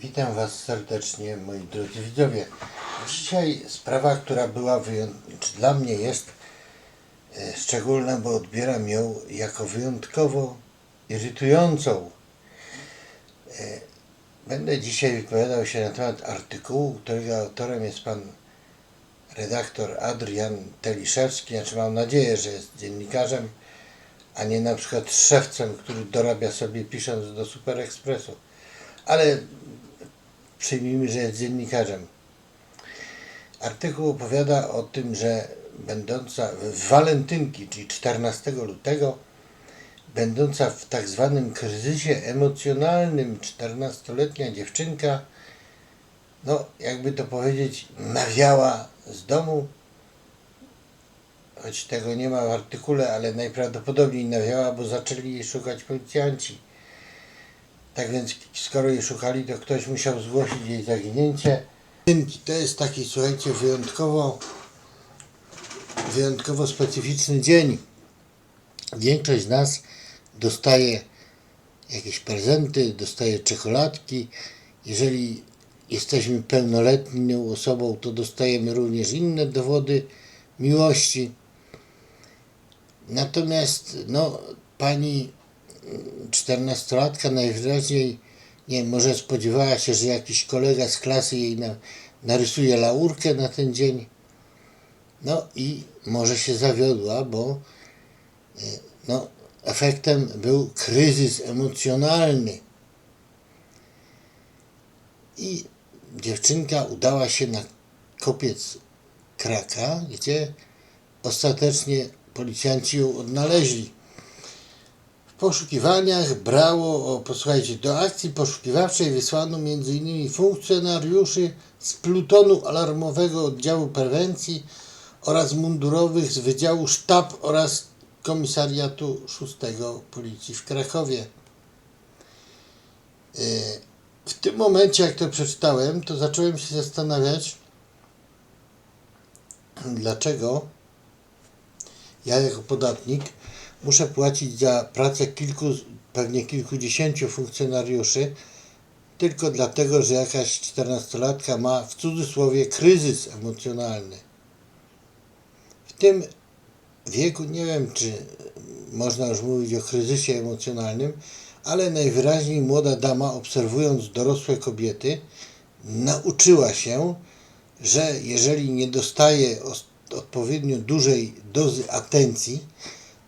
Witam Was serdecznie, moi drodzy widzowie. Dzisiaj sprawa, która była wyjątkowa, dla mnie jest e, szczególna, bo odbieram ją jako wyjątkowo irytującą. E, Będę dzisiaj wypowiadał się na temat artykułu, którego autorem jest pan redaktor Adrian Teliszewski. Znaczy mam nadzieję, że jest dziennikarzem, a nie na przykład szewcem, który dorabia sobie pisząc do Super Expressu. Ale przyjmijmy, że jest dziennikarzem. Artykuł opowiada o tym, że będąca w walentynki, czyli 14 lutego, będąca w tak zwanym kryzysie emocjonalnym 14-letnia dziewczynka, no jakby to powiedzieć, nawiała z domu, choć tego nie ma w artykule, ale najprawdopodobniej nawiała, bo zaczęli jej szukać policjanci. Tak więc, skoro jej szukali, to ktoś musiał zgłosić jej zaginięcie. To jest taki, słuchajcie, wyjątkowo, wyjątkowo specyficzny dzień. Większość z nas dostaje jakieś prezenty, dostaje czekoladki. Jeżeli jesteśmy pełnoletnią osobą, to dostajemy również inne dowody miłości. Natomiast, no, pani czternastolatka najwyraźniej, nie może spodziewała się, że jakiś kolega z klasy jej na, narysuje laurkę na ten dzień. No i może się zawiodła, bo e, no, efektem był kryzys emocjonalny. I dziewczynka udała się na kopiec Kraka, gdzie ostatecznie policjanci ją odnaleźli. Poszukiwaniach brało, o, posłuchajcie, do akcji poszukiwawczej wysłano m.in. funkcjonariuszy z plutonu alarmowego oddziału prewencji oraz mundurowych z Wydziału Sztab oraz Komisariatu 6 Policji w Krakowie. Yy, W tym momencie, jak to przeczytałem, to zacząłem się zastanawiać, dlaczego ja jako podatnik muszę płacić za pracę kilku, pewnie kilkudziesięciu funkcjonariuszy, tylko dlatego, że jakaś czternastolatka ma w cudzysłowie kryzys emocjonalny. W tym wieku nie wiem, czy można już mówić o kryzysie emocjonalnym, ale najwyraźniej młoda dama, obserwując dorosłe kobiety, nauczyła się, że jeżeli nie dostaje os- odpowiednio dużej dozy atencji,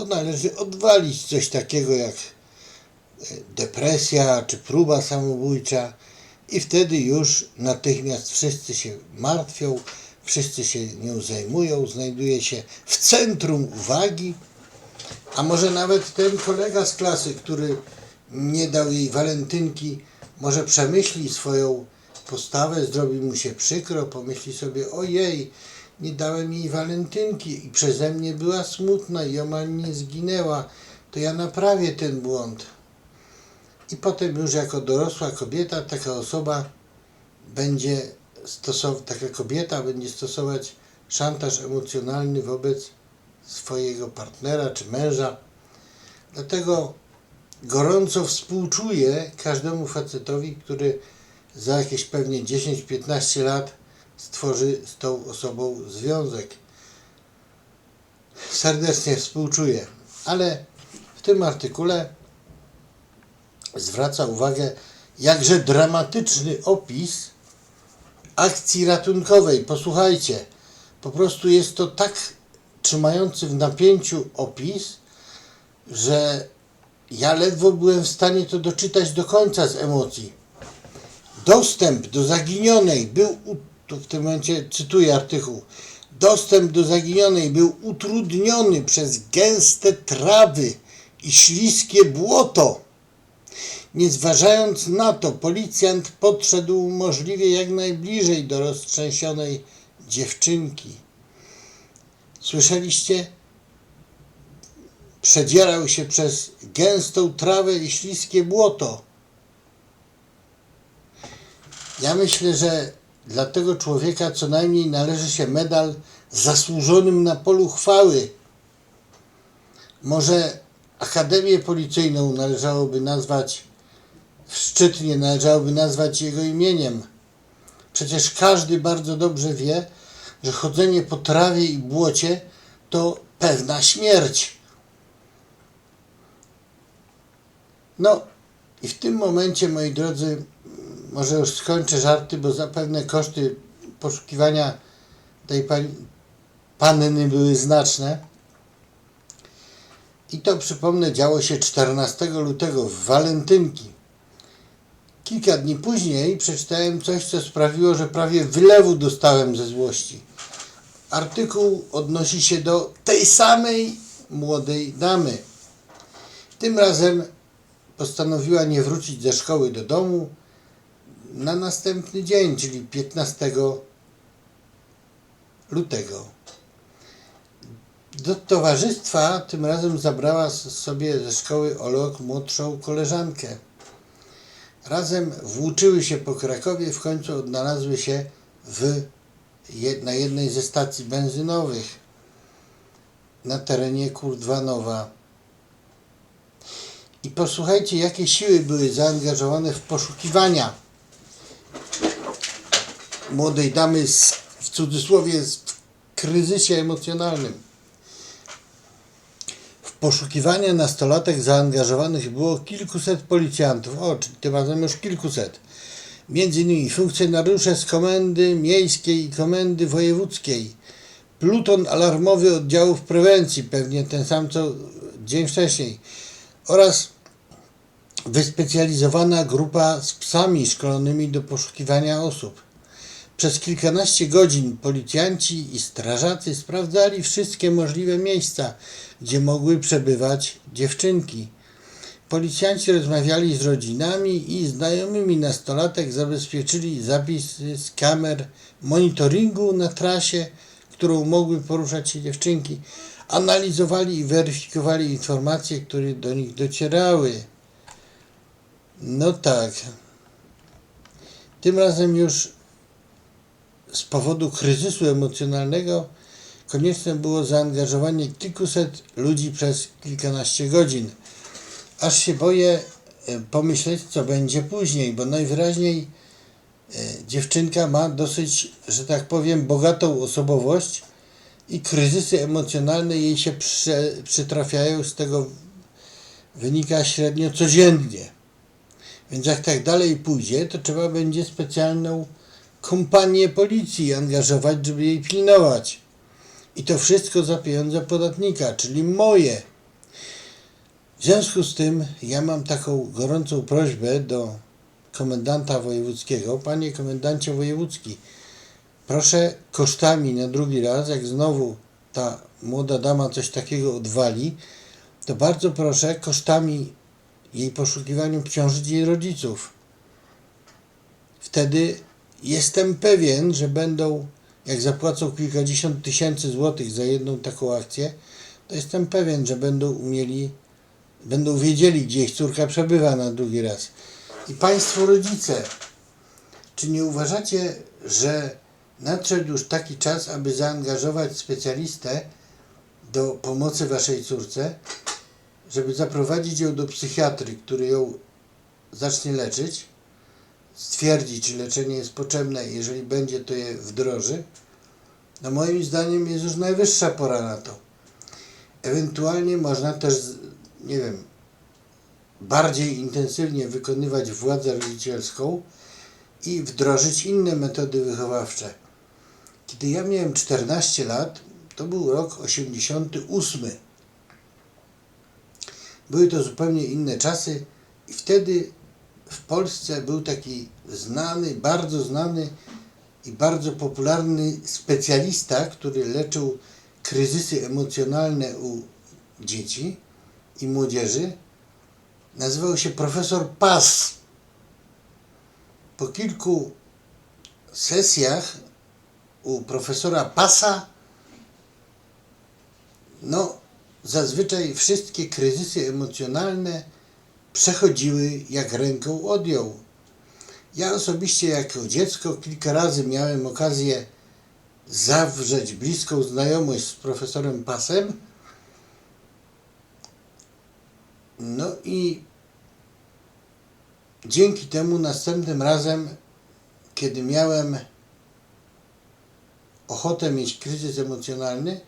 to należy odwalić coś takiego jak e, depresja czy próba samobójcza i wtedy już natychmiast wszyscy się martwią, wszyscy się nią zajmują, znajduje się w centrum uwagi, a może nawet ten kolega z klasy, który nie dał jej walentynki, może przemyśli swoją postawę, zrobi mu się przykro, pomyśli sobie, ojej, nie dałem jej walentynki i przeze mnie była smutna i omal nie zginęła, to ja naprawię ten błąd. I potem już jako dorosła kobieta taka osoba będzie stosować, taka kobieta będzie stosować szantaż emocjonalny wobec swojego partnera czy męża. Dlatego gorąco współczuję każdemu facetowi, który za jakieś pewnie 10-15 lat stworzy z tą osobą związek. Serdecznie współczuję, ale w tym artykule zwraca uwagę jakże dramatyczny opis akcji ratunkowej. Posłuchajcie, po prostu jest to tak trzymający w napięciu opis, że ja ledwo byłem w stanie to doczytać do końca z emocji. Dostęp do zaginionej był, tu w tym momencie cytuję artykuł, dostęp do zaginionej był utrudniony przez gęste trawy i śliskie błoto. Nie zważając na to, policjant podszedł możliwie jak najbliżej do roztrzęsionej dziewczynki. Słyszeliście? Przedzierał się przez gęstą trawę i śliskie błoto. Ja myślę, że dla tego człowieka co najmniej należy się medal zasłużonym na polu chwały. Może Akademię Policyjną należałoby nazwać w Szczytnie należałoby nazwać jego imieniem. Przecież każdy bardzo dobrze wie, że chodzenie po trawie i błocie to pewna śmierć. No i w tym momencie, moi drodzy, może już skończę żarty, bo zapewne koszty poszukiwania tej panny były znaczne. I to przypomnę, działo się 14 lutego w Walentynki. Kilka dni później przeczytałem coś, co sprawiło, że prawie wylewu dostałem ze złości. Artykuł odnosi się do tej samej młodej damy. Tym razem postanowiła nie wrócić ze szkoły do domu na następny dzień, czyli 15 lutego. Do towarzystwa tym razem zabrała sobie ze szkoły Olok młodszą koleżankę. Razem włóczyły się po Krakowie, w końcu odnalazły się w, na jednej ze stacji benzynowych na terenie Kurdwanowa. I posłuchajcie, jakie siły były zaangażowane w poszukiwania młodej damy z, w cudzysłowie w kryzysie emocjonalnym. W poszukiwania nastolatek zaangażowanych było kilkuset policjantów, o, czyli tym razem już kilkuset. Między innymi funkcjonariusze z komendy miejskiej i komendy wojewódzkiej, pluton alarmowy oddziałów prewencji, pewnie ten sam co dzień wcześniej, oraz wyspecjalizowana grupa z psami szkolonymi do poszukiwania osób. Przez kilkanaście godzin policjanci i strażacy sprawdzali wszystkie możliwe miejsca, gdzie mogły przebywać dziewczynki. Policjanci rozmawiali z rodzinami i znajomymi nastolatek zabezpieczyli zapisy z kamer monitoringu na trasie, którą mogły poruszać się dziewczynki. Analizowali i weryfikowali informacje, które do nich docierały. No tak. Tym razem już z powodu kryzysu emocjonalnego konieczne było zaangażowanie kilkuset ludzi przez kilkanaście godzin. Aż się boję e, pomyśleć, co będzie później, bo najwyraźniej e, dziewczynka ma dosyć, że tak powiem, bogatą osobowość i kryzysy emocjonalne jej się prze, przytrafiają, z tego wynika średnio codziennie. Więc jak tak dalej pójdzie, to trzeba będzie specjalną kompanię policji angażować, żeby jej pilnować. I to wszystko za pieniądze podatnika, czyli moje. W związku z tym ja mam taką gorącą prośbę do komendanta wojewódzkiego. Panie komendancie wojewódzki, proszę kosztami na drugi raz, jak znowu ta młoda dama coś takiego odwali, to bardzo proszę kosztami jej poszukiwania obciążyć jej rodziców. Wtedy jestem pewien, że będą, jak zapłacą kilkadziesiąt tysięcy złotych za jedną taką akcję, to jestem pewien, że będą umieli, będą wiedzieli, gdzie ich córka przebywa na drugi raz. I Państwo rodzice, czy nie uważacie, że nadszedł już taki czas, aby zaangażować specjalistę do pomocy Waszej córce, żeby zaprowadzić ją do psychiatry, który ją zacznie leczyć, stwierdzi, czy leczenie jest potrzebne, jeżeli będzie, to je wdroży, no moim zdaniem jest już najwyższa pora na to. Ewentualnie można też, nie wiem, bardziej intensywnie wykonywać władzę rodzicielską i wdrożyć inne metody wychowawcze. Kiedy ja miałem 14 lat, to był rok 88. Były to zupełnie inne czasy i wtedy w Polsce był taki znany, bardzo znany i bardzo popularny specjalista, który leczył kryzysy emocjonalne u dzieci i młodzieży. Nazywał się profesor Pas. Po kilku sesjach u profesora Pasa, no, zazwyczaj wszystkie kryzysy emocjonalne przechodziły jak ręką odjął. Ja osobiście jako dziecko kilka razy miałem okazję zawrzeć bliską znajomość z profesorem Pasem. No i dzięki temu następnym razem, kiedy miałem ochotę mieć kryzys emocjonalny,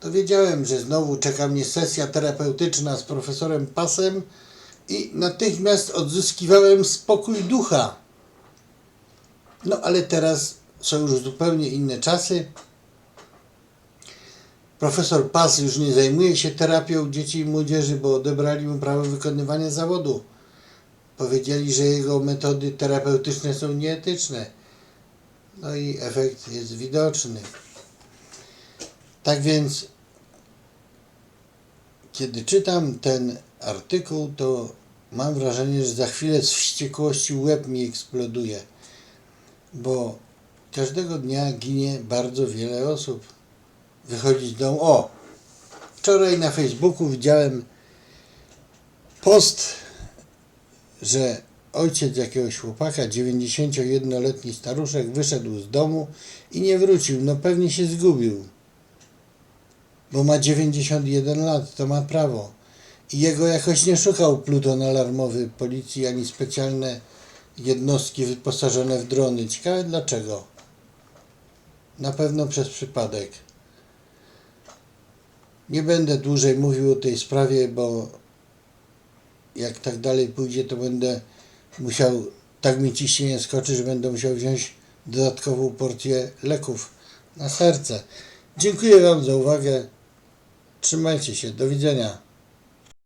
to wiedziałem, że znowu czeka mnie sesja terapeutyczna z profesorem Pasem i natychmiast odzyskiwałem spokój ducha. No ale teraz są już zupełnie inne czasy. Profesor Pas już nie zajmuje się terapią dzieci i młodzieży, bo odebrali mu prawo wykonywania zawodu. Powiedzieli, że jego metody terapeutyczne są nieetyczne. No i efekt jest widoczny. Tak więc, kiedy czytam ten artykuł, to mam wrażenie, że za chwilę z wściekłości łeb mi eksploduje, bo każdego dnia ginie bardzo wiele osób. Wychodzi z domu. O! Wczoraj na Facebooku widziałem post, że ojciec jakiegoś chłopaka, 91-letni staruszek, wyszedł z domu i nie wrócił. No pewnie się zgubił. Bo ma 91 lat, to ma prawo. I jego jakoś nie szukał pluton alarmowy policji ani specjalne jednostki wyposażone w drony. Ciekawe dlaczego. Na pewno przez przypadek. Nie będę dłużej mówił o tej sprawie, bo jak tak dalej pójdzie, to będę musiał, tak mi ciśnienie skoczy, że będę musiał wziąć dodatkową porcję leków na serce. Dziękuję Wam za uwagę. Trzymajcie się. Do widzenia.